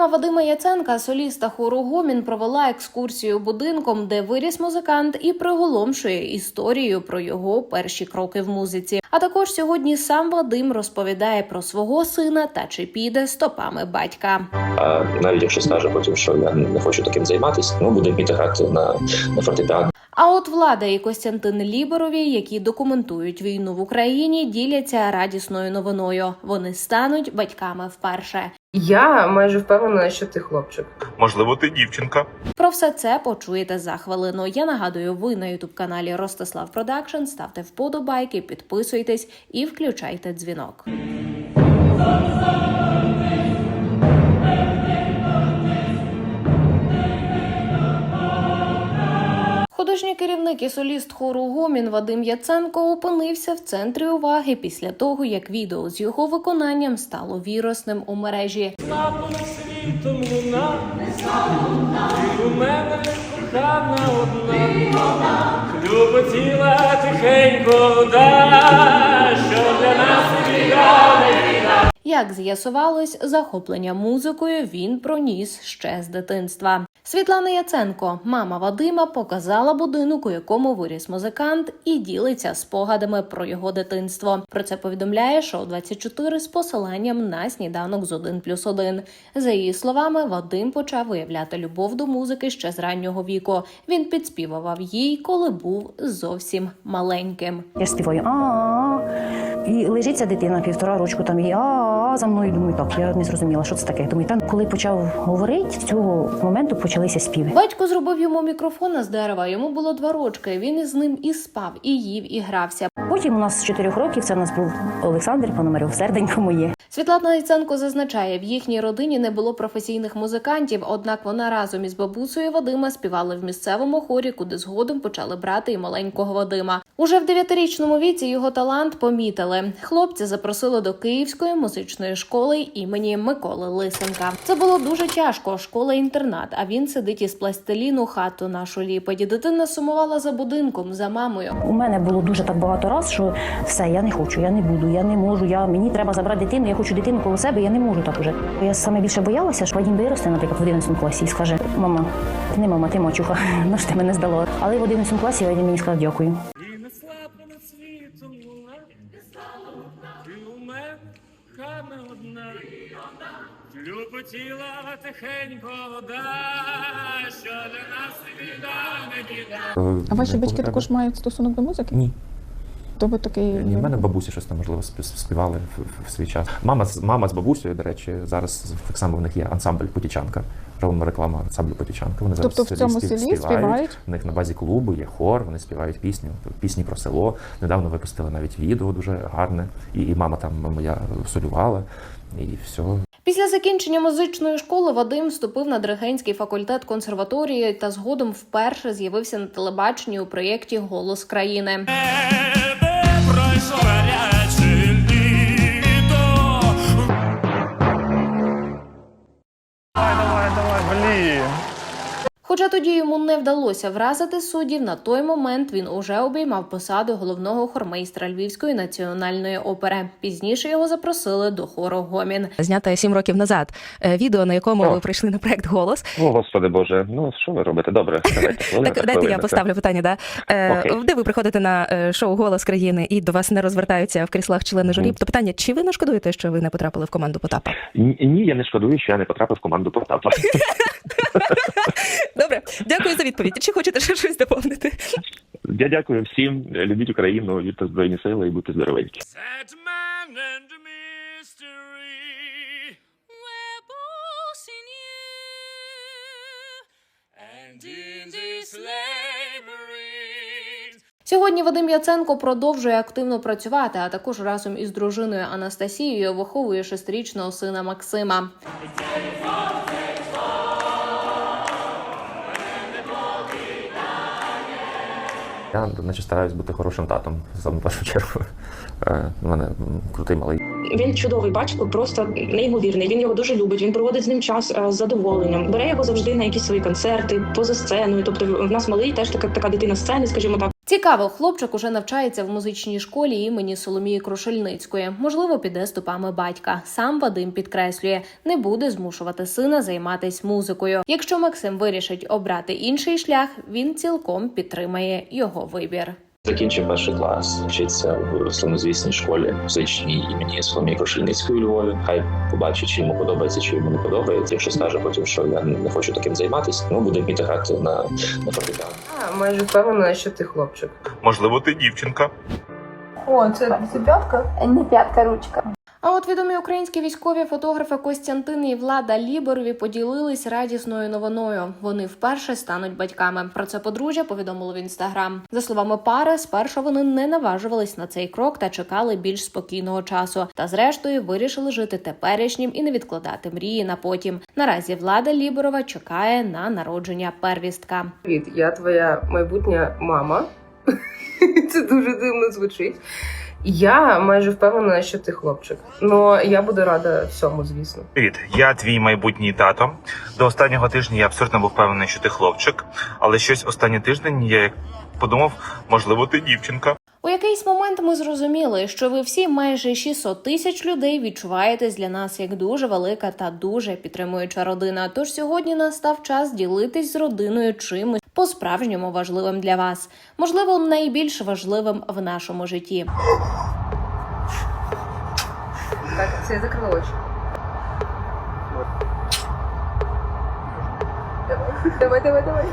Мама Вадима Яценка, соліста хору Гомін, провела екскурсію будинком, де виріс музикант, і приголомшує історію про його перші кроки в музиці. А також сьогодні сам Вадим розповідає про свого сина та чи піде стопами батька. А навіть якщо скаже потім, що я не хочу таким займатися, ну буде вміти грати на, на фортепіано. А от влада і Костянтин Ліберові, які документують війну в Україні, діляться радісною новиною. Вони стануть батьками вперше. Я майже впевнена, що ти хлопчик. Можливо, ти дівчинка. Про все це почуєте за хвилину. Я нагадую, ви на ютуб каналі Ростислав Продакшн. Ставте вподобайки, підписуйтесь і включайте дзвінок. Художній керівник і соліст хору Гомін Вадим Яценко опинився в центрі уваги після того, як відео з його виконанням стало вірусним у мережі. Славно світом луна, і у мене кохана одна, Люботіла тихенько вода, що для нас не. Як з'ясувалось, захоплення музикою він проніс ще з дитинства. Світлана Яценко, мама Вадима, показала будинок, у якому виріс музикант, і ділиться спогадами про його дитинство. Про це повідомляє шоу 24 з посиланням на сніданок з 1 плюс 1. За її словами, Вадим почав виявляти любов до музики ще з раннього віку. Він підспівував їй, коли був зовсім маленьким. Я співаю а і лежить ця дитина півтора рочку там і а за мною думаю, так я не зрозуміла, що це таке. Думаю, там коли почав говорити, з цього моменту почалися співи. Батько зробив йому мікрофон з дерева. Йому було два рочки. Він із ним і спав, і їв, і грався. Потім у нас з чотирьох років це у нас був Олександр Пономарьов, серденько моє. Світлана Яценко зазначає, в їхній родині не було професійних музикантів, однак вона разом із бабусею Вадима співали в місцевому хорі, куди згодом почали брати і маленького Вадима. Уже в дев'ятирічному віці його талант помітили. Хлопця запросили до Київської музичної школи імені Миколи Лисенка. Це було дуже тяжко. Школа-інтернат. А він сидить із пластиліну хату нашу ліпить. Дитина сумувала за будинком, за мамою. У мене було дуже так багато раз, що все, я не хочу, я не буду, я не можу. Я мені треба забрати дитину. Я хочу дитину коло себе. Я не можу так уже. Я саме більше боялася, що Вадим виросте, наприклад, в 11 класі і скаже: Мама, ти не мама, ти мачуха. Ну ж ти мене здала. Але в 11 класі Вадим мені сказав дякую. Одна, Люботіла тихенько вода, що для нас біда не біда. А ваші батьки також мають стосунок до музики? Ні. То ви такий Ні, в мене бабусі щось там можливо спів- співали в, в- в свій час. Мама з мама з бабусею, до речі, зараз так само в них є ансамбль Потічанка. Робимо рекламу ансамблю Потічанка. Вони зараз Тобто в цьому селі співають? У них на базі клубу є хор, вони співають пісню, пісні про село. Недавно випустили навіть відео дуже гарне. І, і мама там моя солювала, і все. Після закінчення музичної школи Вадим вступив на диригентський факультет консерваторії та згодом вперше з'явився на телебаченні у проєкті Голос країни. Тоді йому не вдалося вразити суддів, на той момент він уже обіймав посаду головного хормейстра Львівської національної опери. Пізніше його запросили до хору Гомін. знята сім років назад. Е, Відео, на якому О. ви прийшли на проект Голос. О, господи Боже, ну що ви робите? Добре, давайте. Так, дайте я поставлю питання. Да? Е, Окей. Де ви приходите на е, шоу Голос країни і до вас не розвертаються в кріслах члени журі? Мгм. То питання: чи ви не шкодуєте, що ви не потрапили в команду Потапа? Ні, ні, я не шкодую, що я не потрапив в команду Потапа. Добре, дякую за відповідь. Чи хочете ще щось доповнити? Я дякую всім. Любіть Україну, вірте Збройні сили і будьте здоровенькі. Сьогодні Вадим Яценко продовжує активно працювати, а також разом із дружиною Анастасією виховує шестирічного сина Максима. Я наче стараюсь бути хорошим татом саме в першу чергу. Е, У мене крутий малий. Він чудовий батько, просто неймовірний. Він його дуже любить. Він проводить з ним час е, з задоволенням. Бере його завжди на якісь свої концерти, поза сценою. Тобто, в нас малий теж така така дитина сцени, скажімо так. Цікаво, хлопчик уже навчається в музичній школі імені Соломії Крушельницької. Можливо, піде стопами батька. Сам Вадим підкреслює, не буде змушувати сина займатися музикою. Якщо Максим вирішить обрати інший шлях, він цілком підтримає його вибір. Закінчив перший клас, вчиться в славнозвісній школі музичній імені Соломії Крушельницької у Львові. Хай побачить, чи йому подобається, чи йому не подобається. Якщо скаже потім, що я не хочу таким займатися, ну буде вміти грати на, на фортепіано. Майже впевнена, що ти хлопчик. Можливо, ти дівчинка. О, це, це п'ятка? Не п'ятка ручка. А от відомі українські військові фотографи Костянтин і Влада Ліборові поділились радісною новиною. Вони вперше стануть батьками. Про це подружжя повідомило в інстаграм. За словами пари, спершу вони не наважувались на цей крок та чекали більш спокійного часу. Та зрештою вирішили жити теперішнім і не відкладати мрії на потім. Наразі влада Ліборова чекає на народження первістка. Привіт, я твоя майбутня мама. Це дуже дивно звучить. Я майже впевнена, що ти хлопчик. Ну я буду рада всьому, звісно. Привіт, я твій майбутній тато. До останнього тижня я абсолютно був впевнений, що ти хлопчик, але щось останній тиждень я як подумав, можливо, ти дівчинка. У якийсь момент ми зрозуміли, що ви всі майже 600 тисяч людей відчуваєтесь для нас як дуже велика та дуже підтримуюча родина. Тож сьогодні настав час ділитись з родиною чимось по-справжньому важливим для вас, можливо, найбільш важливим в нашому житті. Так, це я закрила очі. Давай, давай, давай.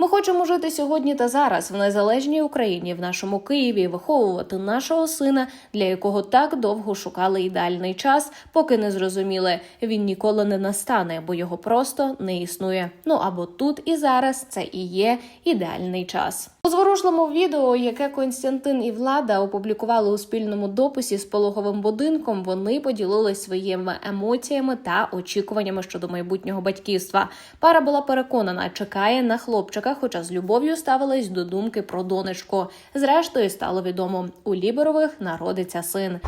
Ми хочемо жити сьогодні та зараз в незалежній Україні, в нашому Києві, виховувати нашого сина, для якого так довго шукали ідеальний час, поки не зрозуміли, він ніколи не настане, бо його просто не існує. Ну або тут і зараз це і є ідеальний час. У зворушливому відео, яке Константин і Влада опублікували у спільному дописі з пологовим будинком, вони поділились своїми емоціями та очікуваннями щодо майбутнього батьківства. Пара була переконана, чекає на хлопчика, хоча з любов'ю ставилась до думки про донечку. Зрештою, стало відомо, у Ліберових народиться син.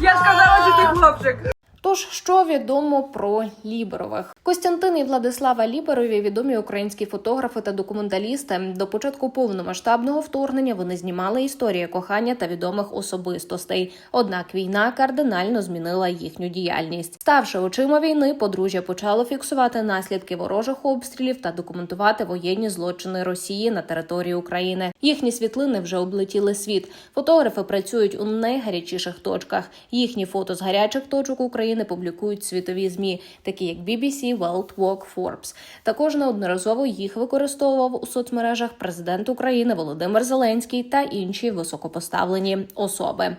Я сказала, що ти хлопчик. Тож, що відомо про Ліберових? Костянтин і Владислава Ліберові відомі українські фотографи та документалісти. До початку повномасштабного вторгнення вони знімали історії кохання та відомих особистостей. Однак війна кардинально змінила їхню діяльність. Ставши очима війни, подружжя почало фіксувати наслідки ворожих обстрілів та документувати воєнні злочини Росії на території України. Їхні світлини вже облетіли світ. Фотографи працюють у найгарячіших точках. Їхні фото з гарячих точок України публікують світові змі, такі як BBC, World Walk, Forbes. Також неодноразово їх використовував у соцмережах президент України Володимир Зеленський та інші високопоставлені особи.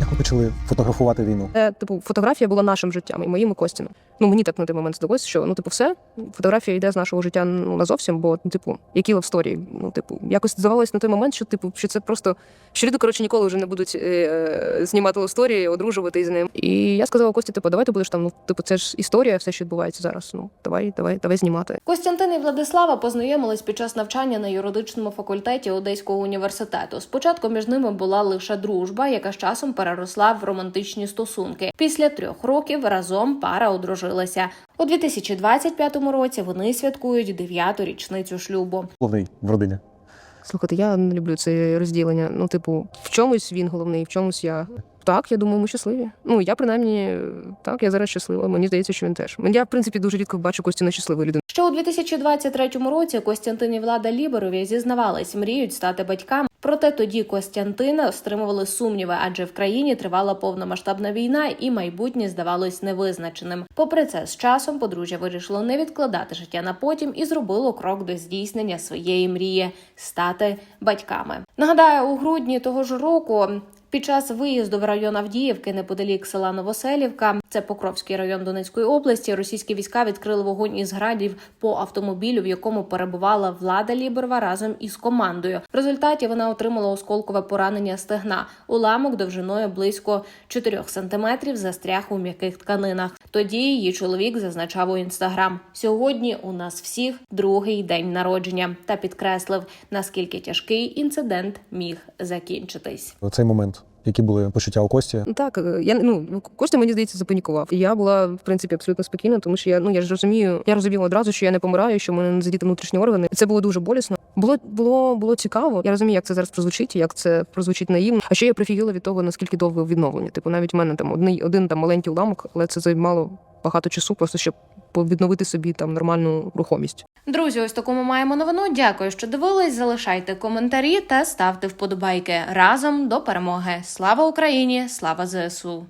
Як ви почали фотографувати війну? Це, типу, фотографія була нашим життям і моїм і Костіним. Ну мені так на той момент здалося, що ну, типу, все, фотографія йде з нашого життя ну назовсім, бо ну, типу, які лавсторії. Ну, типу, якось здавалось на той момент, що типу, що це просто що люди, коротше, ніколи вже не будуть е, знімати лавсторії, одружувати з ним. І я сказала Кості, типу, давай ти будеш там. Ну, типу, це ж історія, все, що відбувається зараз. Ну давай, давай, давай знімати. Костянтин і Владислава познайомились під час навчання на юридичному факультеті Одеського університету. Спочатку між ними була лише дружба, яка з часом переросла в романтичні стосунки. Після трьох років разом пара одружилася. У 2025 році вони святкують дев'яту річницю шлюбу. Головний в родині. Слухайте, я не люблю це розділення. Ну, типу, в чомусь він головний, в чомусь я. Так, я думаю, ми щасливі. Ну я принаймні так, я зараз щаслива. Мені здається, що він теж. Я в принципі дуже рідко бачу Костіна щасливою людиною. Ще у 2023 році Костянтин і Влада Ліберові зізнавались, мріють стати батьками. Проте тоді Костянтина стримували сумніви, адже в країні тривала повномасштабна війна, і майбутнє здавалось невизначеним. Попри це, з часом подружжя вирішило не відкладати життя на потім і зробило крок до здійснення своєї мрії стати батьками. Нагадаю, у грудні того ж року. Під час виїзду в район Авдіївки неподалік села Новоселівка, це Покровський район Донецької області. Російські війська відкрили вогонь із градів по автомобілю, в якому перебувала влада Ліберова разом із командою. В результаті вона отримала осколкове поранення стегна. Уламок довжиною близько 4 сантиметрів застряг у м'яких тканинах. Тоді її чоловік зазначав у інстаграм. Сьогодні у нас всіх другий день народження та підкреслив наскільки тяжкий інцидент міг закінчитись. У цей момент Які були почуття у Кості? Так, е, я ну Костя, мені здається, запанікував. І я була в принципі абсолютно спокійна, тому що я ну я ж розумію, я розуміла одразу, що я не помираю, що в мене не задіти внутрішні органи. Це було дуже болісно. Було було було цікаво. Я розумію, як це зараз прозвучить, як це прозвучить наївно. А ще я прифігіла від того, наскільки довго відновлення. Типу, навіть в мене там один, один там маленький уламок, але це займало багато часу, просто щоб відновити собі там нормальну рухомість. Друзі, ось таку ми маємо новину. Дякую, що дивились. Залишайте коментарі та ставте вподобайки разом до перемоги. Слава Україні! Слава ЗСУ!